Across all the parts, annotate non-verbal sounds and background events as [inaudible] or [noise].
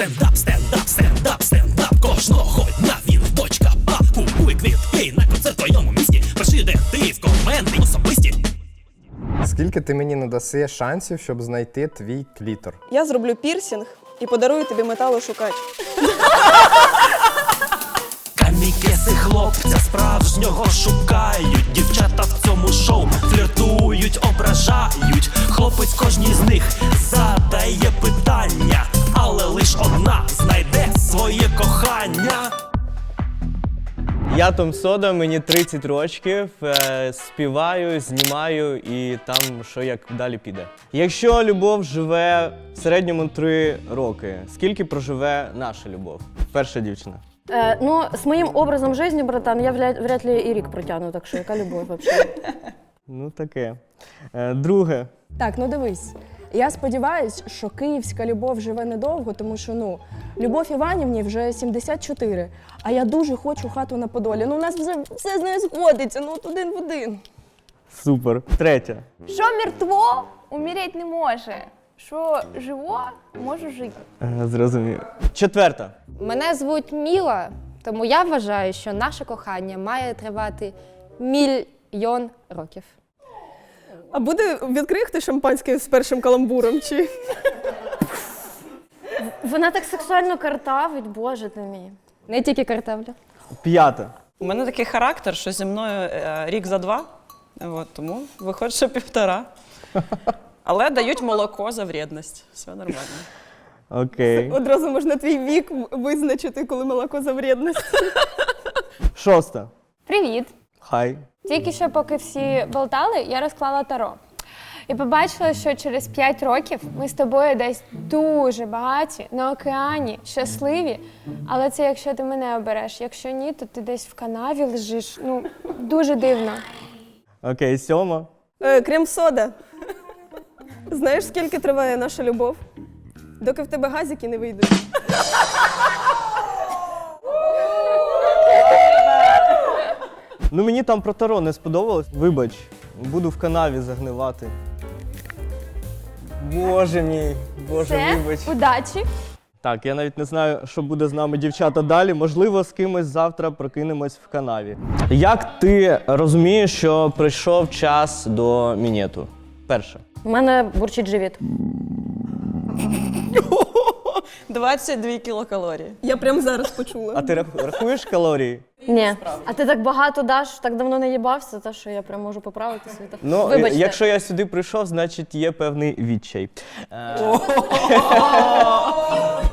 Стендап, стендап, стендап, стендап. Кожного дня він дочка пап Купуй квітки на концерт в твоєму місті. Пиши, де ти в коменти особисті. Скільки ти мені не даси шансів, щоб знайти твій клітор? Я зроблю пірсінг і подарую тобі металошукач. Камікеси хлопця справжнього шукають. Дівчата в цьому шоу фліртують, ображають. Хлопець кожній з них задає питання Але лиш одна знайде своє кохання Я Том Сода, мені 30 років, е, співаю, знімаю і там що як далі піде. Якщо любов живе в середньому 3 роки, скільки проживе наша любов? Перша дівчина. Э, ну, с моим образом жизни, братан, я вряд, вряд ли и Рик протяну, так что яка любовь вообще? Ну таке. Е, друге. Так, ну дивись. Я сподіваюсь, що київська любов живе недовго, тому що ну Любов Іванівні вже 74, а я дуже хочу хату на Подолі. Ну, у нас вже все з нею сходиться, ну от один в один. Супер. Третя. Що мертво умереть не може. Що живо, може жити. Е, зрозумів. Четверта. Мене звуть Міла, тому я вважаю, що наше кохання має тривати мільйон років. А буде відкрихти шампанське з першим каламбуром? Чи Вона так сексуально картавить, боже ти мій. Не тільки картопля. П'ята. У мене такий характер, що зі мною е, рік за два, от, тому виходить, що півтора. Але дають молоко за вредність. Все нормально. Окей. одразу можна твій вік визначити, коли молоко за вредність? Шоста. Привіт! Хай. Тільки що, поки всі болтали, я розклала таро. І побачила, що через 5 років ми з тобою десь дуже багаті, на океані, щасливі. Але це якщо ти мене обереш. Якщо ні, то ти десь в канаві лежиш. Ну, дуже дивно. Окей, сьома. Е, крем-сода. Знаєш, скільки триває наша любов? Доки в тебе газики не вийдуть. Ну мені там про Таро не сподобалось. Вибач, буду в канаві загнивати. Боже мій, боже, Все, вибач. удачі! Так, я навіть не знаю, що буде з нами дівчата далі. Можливо, з кимось завтра прокинемось в канаві. Як ти розумієш, що прийшов час до мінету? Перше. У мене бурчить живіт. 22 кілокалорії. Я прямо зараз почула. А ти рах- рахуєш калорії? Ні. А ти так багато даш, так давно не їбався, та що я прям можу поправити свій. Ну, Вибачте. якщо я сюди прийшов, значить є певний відчай. Е, [laughs]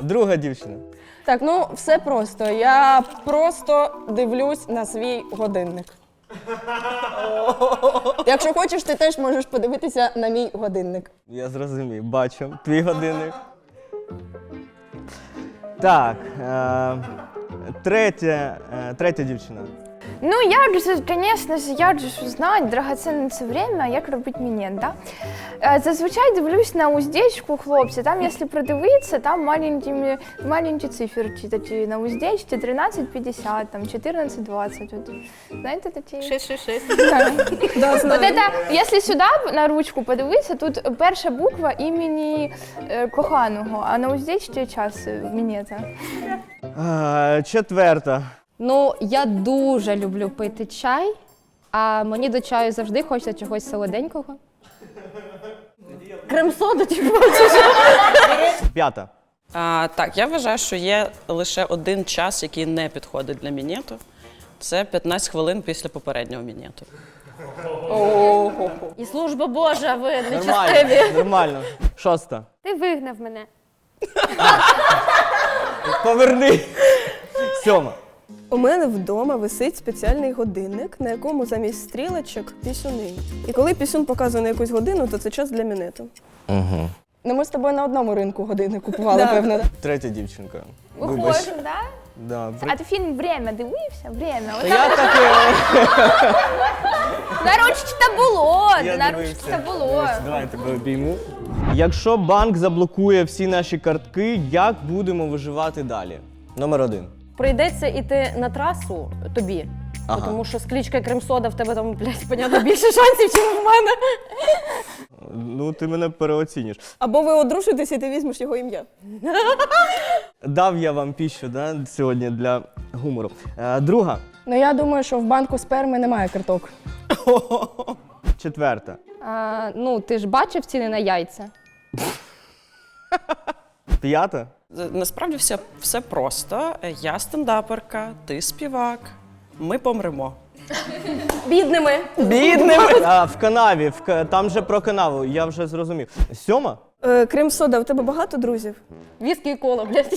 Друга дівчина. Так, ну все просто. Я просто дивлюсь на свій годинник. Якщо хочеш, ти теж можеш подивитися на мій годинник. Я зрозумів, бачу. Твій годинник. Так. Е, третя, е, третя дівчина. Ну, як же, звісно ж, як же ж знати, драгоцінне це время, як робити мінет, да? Е, Зазвичай дивлюсь на уздечку хлопця, там, якщо придивитися, там маленькими, маленькі цифри читати на уздечці 13,50, там 14,20. От. Знаєте такі? 666. Так. Да, От знаю. это, якщо сюди на ручку подивитися, тут перша буква імені е, коханого, а на уздечці час е, мінета. Е, четверта. Ну, я дуже люблю пити чай, а мені до чаю завжди хочеться чогось солоденького. Крем-сода, типу. П'ята. А, так, я вважаю, що є лише один час, який не підходить для мінету. Це 15 хвилин після попереднього мінету. І служба Божа, ви Нормально. Нормально. Шоста. Ти вигнав мене. Поверни. Сьома. У мене вдома висить спеціальний годинник, на якому замість стрілочок пісюни. І коли пісюн показує на якусь годину, то це час для мінету. Угу. Ну, ми з тобою на одному ринку години купували, певно. Третя дівчинка. Вибач. Виходжу, да? Да. А ти фільм Время дивився? Время. Та От я таки. [laughs] на ручці та було. Я на дивився. ручці та було. Давай я тебе обійму. Якщо банк заблокує всі наші картки, як будемо виживати далі? Номер один. Прийдеться іти на трасу тобі. Ага. Тому що з клічкою крем-сода в тебе там, блядь, понятно, більше шансів, ніж в мене. Ну, ти мене переоцінюєш. Або ви одружитесь і ти візьмеш його ім'я. Дав я вам піщу да, сьогодні для гумору. Е, друга. Ну я думаю, що в банку сперми немає карток. [laughs] Четверта. А, ну, ти ж бачив ціни на яйця? П'ята. Насправді все, все просто. Я стендаперка, ти співак. Ми помремо. Бідними. Бідними! [laughs] А, в канаві, в, там же про канаву, я вже зрозумів. Сьома? Е, Крим Сода, у тебе багато друзів? Віскі і кола, блядь.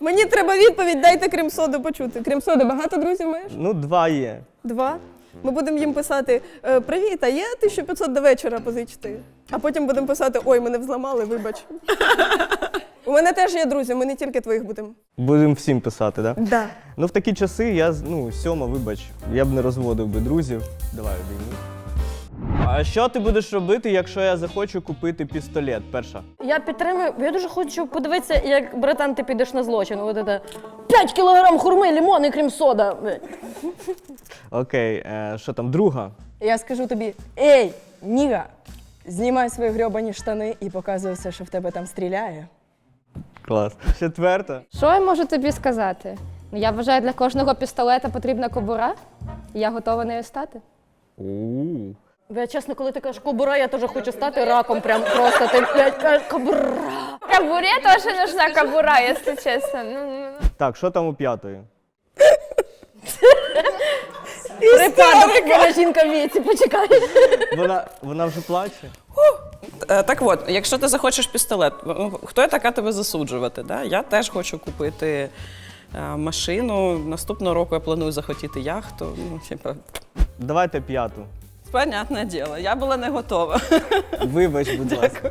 Мені треба відповідь, дайте Крим Соду почути. Крим Сода, багато друзів маєш? Ну, два є. Два. Ми будемо їм писати «Е, Привіт, а є 1500 до вечора позичити. А потім будемо писати Ой, мене взламали, вибач. У мене теж є друзі, ми не тільки твоїх будемо. Будемо всім писати, так? Да? Да. Ну, в такі часи я, з- ну, сьома, вибач, я б не розводив би друзів. Давай обійми. А що ти будеш робити, якщо я захочу купити пістолет? Перша. Я підтримую, я дуже хочу подивитися, як братан, ти підеш на злочин. От це 5 кілограм хурми, лимон і крем сода. Окей, е, що там, друга? Я скажу тобі: Ей, Ніга, знімай свої грьобані штани і показуй все, що в тебе там стріляє. Клас. Четверта. Що я можу тобі сказати? Ну, я вважаю, для кожного пістолета потрібна кобура. І я готова нею стати. У. Я чесно, коли ти кажеш кобура, я теж хочу стати раком. Прям просто ти блядь, кажеш кобура. Кобуре тоже нужна кобура, если честно. Ну, ну, ну. Так, що там у п'ятої? Припадок, вона жінка в віці, почекай. Вона, вона вже плаче? Е, Так от, якщо ти захочеш пістолет, ну, хто я така тебе засуджувати? Да? Я теж хочу купити е, машину. Наступного року я планую захотіти яхту. Ну, типа, Давайте п'яту. понятне діло, я була не готова. Вибач, будь ласка.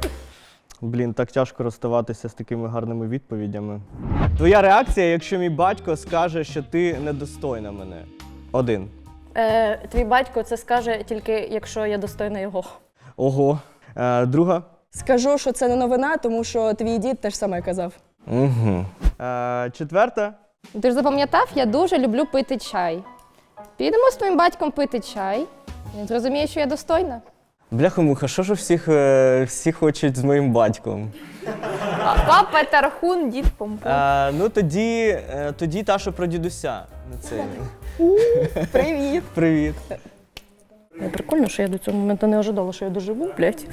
Блін, так тяжко розставатися з такими гарними відповідями. Твоя реакція, якщо мій батько скаже, що ти недостойна мене. Один. Е, твій батько це скаже тільки, якщо я достойна його. Ого. Е, друга. Скажу, що це не новина, тому що твій дід теж саме казав. Угу. Е, четверта. Ти ж запам'ятав, я дуже люблю пити чай. Підемо з твоїм батьком пити чай. Він зрозуміє, що я достойна. Бляха-муха, що ж всіх, е, всі хочуть з моїм батьком? Папа Тархун, дід Помпон. Е, ну тоді, е, тоді та, що про дідуся. Ну, Це... Привіт! [laughs] Привіт. Не прикольно, що я до цього моменту не ожидала, що я доживу, блядь.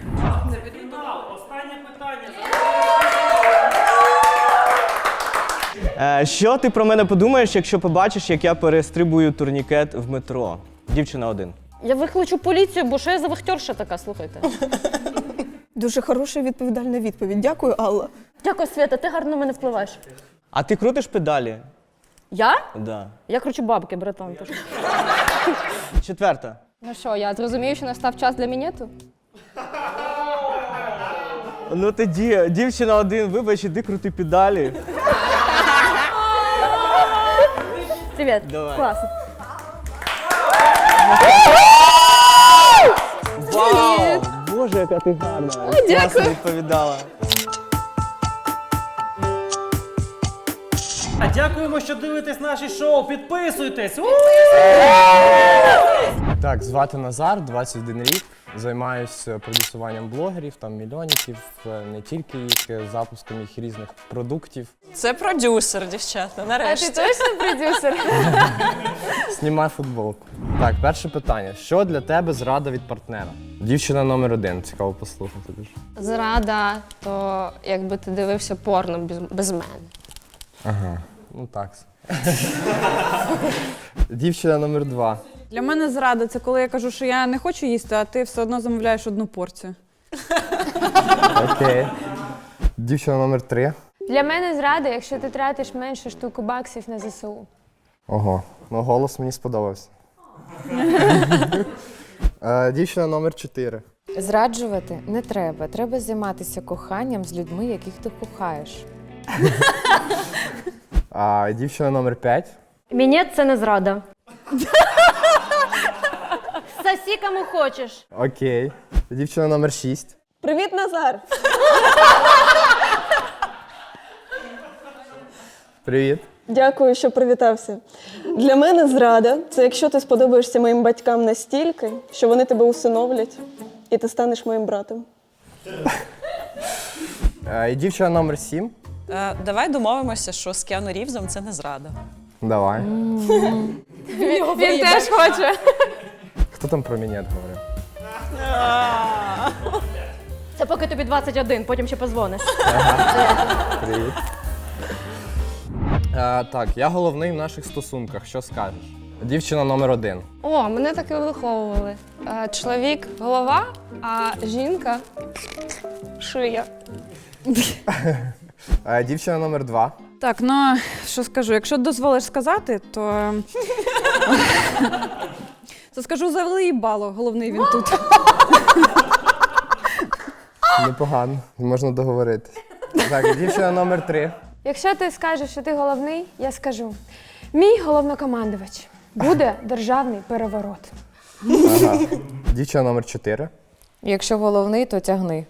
Е, що ти про мене подумаєш, якщо побачиш, як я перестрибую турнікет в метро? Дівчина один. Я викличу поліцію, бо що я за вахтерша така, слухайте. Дуже хороша і відповідальна відповідь. Дякую, Алла. Дякую, Свята, ти гарно на мене впливаєш. А ти крутиш педалі? Я? Да. Я кручу бабки, братан. ти що? Четверта. Ну що, я зрозумію, що настав час для мінету? Ну тоді, дівчина один, вибач, іди крути педалі. Привіт. Давай. Класно. Вау! Боже, яка ти гарна! Класно відповідала. А дякуємо, що дивитесь наші шоу. Підписуйтесь! Так, звати Назар, 21 рік. Займаюся продюсуванням блогерів, там мільйонників, е, не тільки їх, е, запуском їх різних продуктів. Це продюсер, дівчата, А нарешті. ты точно продюсер? [laughs] Знімай футболку. Так, перше питання: що для тебе зрада від партнера? Дівчина номер один. Цікаво послухати. Зрада, то якби ти дивився порно без мене. Ага, ну так. [laughs] Дівчина номер два. Для мене зрада це коли я кажу, що я не хочу їсти, а ти все одно замовляєш одну порцію. Окей. Дівчина номер три. Для мене зрада, якщо ти тратиш менше штуку баксів на ЗСУ. Ого, ну голос мені сподобався. [laughs] Е, Дівчина номер 4. Зраджувати не треба. Треба займатися коханням з людьми, яких ти кохаєш. А дівчина номер 5. Мені це не зрада. Сосі кому хочеш. Окей. Дівчина номер 6. Привіт, Назар! Привіт. Дякую, що привітався. Для мене зрада це якщо ти сподобаєшся моїм батькам настільки, що вони тебе усиновлять, і ти станеш моїм братом. Е, І дівчина номер 7. Е, давай домовимося, що з Кіану Рівзом це не зрада. Давай. Він теж хоче. Хто там про мінет говорив? Це поки тобі 21, потім ще позвониш. Привіт. Е, так, я головний в наших стосунках. Що скажеш? Дівчина номер один. О, мене так і виховували. Е, Чоловік голова, а жінка шия. [laughs] Е, дівчина номер два. Так, ну що скажу, якщо дозволиш сказати, то. [laughs] То скажу завели їбало, головний він тут. [laughs] Непогано. Можна договоритись. Так, дівчина номер три. Якщо ти скажеш, що ти головний, я скажу: мій головнокомандувач буде державний переворот. Ага. Дівчина номер чотири. Якщо головний, то тягни.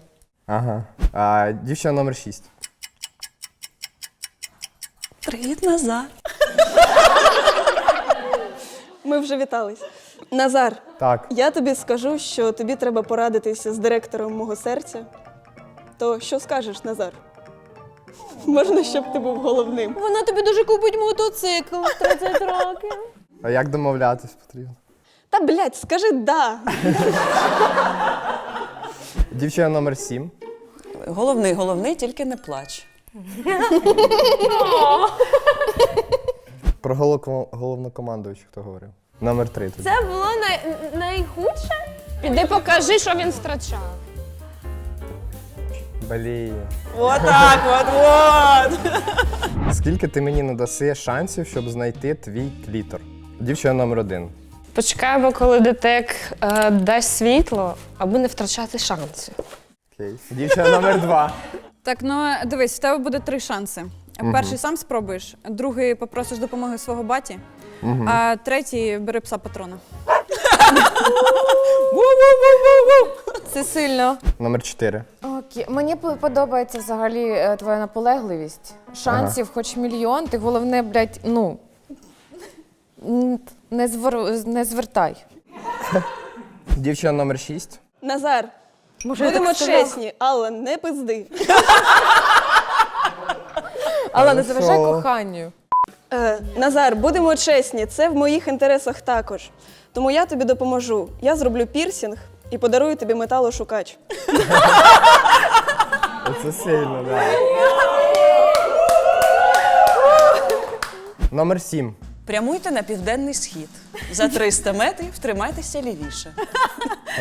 Ага. А, дівчина номер шість. Привіт, Назар. Ми вже вітались. Назар, Так. я тобі скажу, що тобі треба порадитися з директором мого серця. То що скажеш, Назар? Можна, щоб ти був головним. Вона тобі дуже купить мотоцикл в 30 років. А як домовлятись потрібно? Та блядь, скажи да. Дівчина номер сім. Головний, головний, тільки не плач. Про голоко- головнокомандуючу хто говорив? Номер три. Тоді. Це було най... найхудше? Піди покажи, що він втрачав. Блін. Отак, от, от. Скільки ти мені не даси шансів, щоб знайти твій клітор? Дівчина номер один. Почекаємо, коли детек е, дасть світло, аби не втрачати шанси. Окей. Дівчина номер два. Так, ну дивись, в тебе буде три шанси. Перший сам спробуєш, другий попросиш допомоги свого баті, а третій бери пса патрона. [laughs] Це сильно. Номер чотири. Окей. Мені по- подобається взагалі е, твоя наполегливість. Шансів, хоч мільйон, ти головне, блядь, ну. Не, звер... не звертай. Дівчина номер шість. Назар, Може, я будемо так сказала? чесні, Алла, не пизди. Але не заважай Хорошо. коханню. Е, Назар, будемо чесні, це в моїх інтересах також. Тому я тобі допоможу. Я зроблю пірсінг і подарую тобі металошукач. Це сильно, так. Номер сім. Прямуйте на південний схід. За 300 метрів тримайтеся лівіше.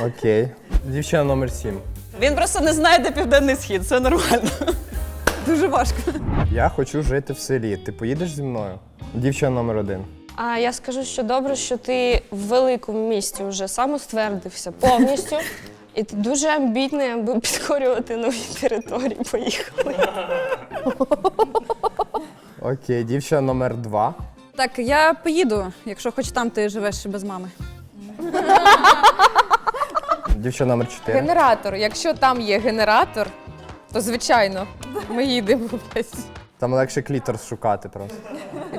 Окей. Дівчина номер сім. Він просто не знає, де південний схід, це нормально. Дуже важко. Я хочу жити в селі. Ти поїдеш зі мною? Дівчина номер один. А я скажу, що добре, що ти в великому місті вже самоствердився повністю. І ти дуже амбітний, аби підкорювати нові території. Поїхали. Окей, дівчина номер два. Так, я поїду, якщо хоч там ти живеш без мами. Дівчина номер чотири. Генератор. Якщо там є генератор, то звичайно, ми їдемо. блядь. Там легше клітор шукати просто.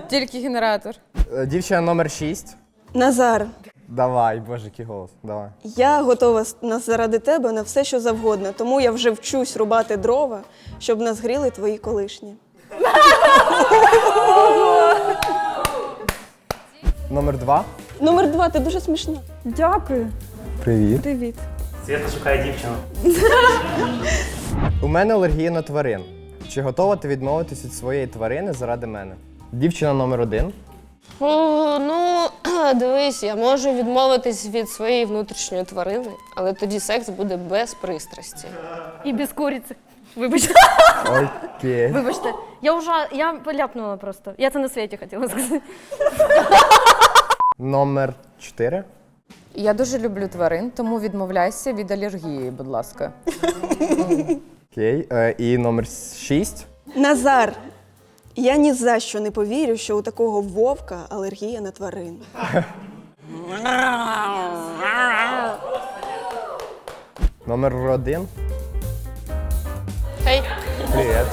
Тільки генератор. Е, Дівчина номер шість. Назар, Давай, боже, який голос. Давай. я готова с- на- заради тебе на все, що завгодно. Тому я вже вчусь рубати дрова, щоб нас гріли твої колишні. Номер два. Номер два, ти дуже смішна. Дякую. Привіт. Привіт. Свята шукає дівчину. У мене алергія на тварин. Чи готова ти відмовитись від своєї тварини заради мене? Дівчина номер один. О, ну, [clears throat] дивись, я можу відмовитись від своєї внутрішньої тварини, але тоді секс буде без пристрасті. І без куриці. Вибачте, Окей. [laughs] вибачте. Я вже я поляпнула просто. Я це на світі хотіла сказати. Номер чотири. Я дуже люблю тварин, тому відмовляйся від алергії, будь ласка. Окей. Е, і номер шість. Назар, я ні за що не повірю, що у такого вовка алергія на тварин. Номер один. Хей, Привіт.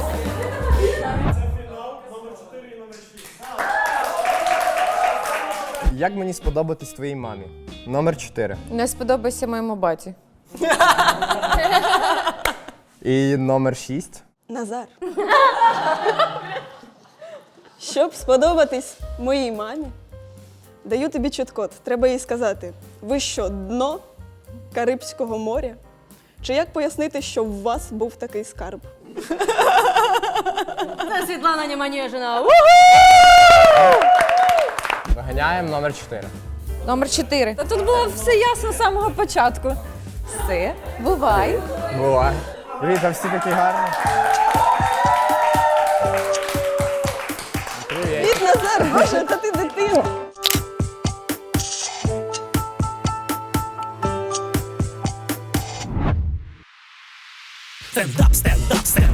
Як мені сподобатись твоїй мамі? Номер чотири. Не сподобайся моєму баті. І номер шість. Назар. Щоб сподобатись моїй мамі, даю тобі чіткод. Треба їй сказати: ви що, дно Карибського моря? Чи як пояснити, що у вас був такий скарб? Це Світлана Німанєжина. Виганяємо номер 4. Номер 4. Та тут було все ясно з самого початку. Все, бувай. Буває. Дивіться, всі такі гарні. Привіт. Від Назар, боже, та ти дитина. Стендап, стендап, стендап,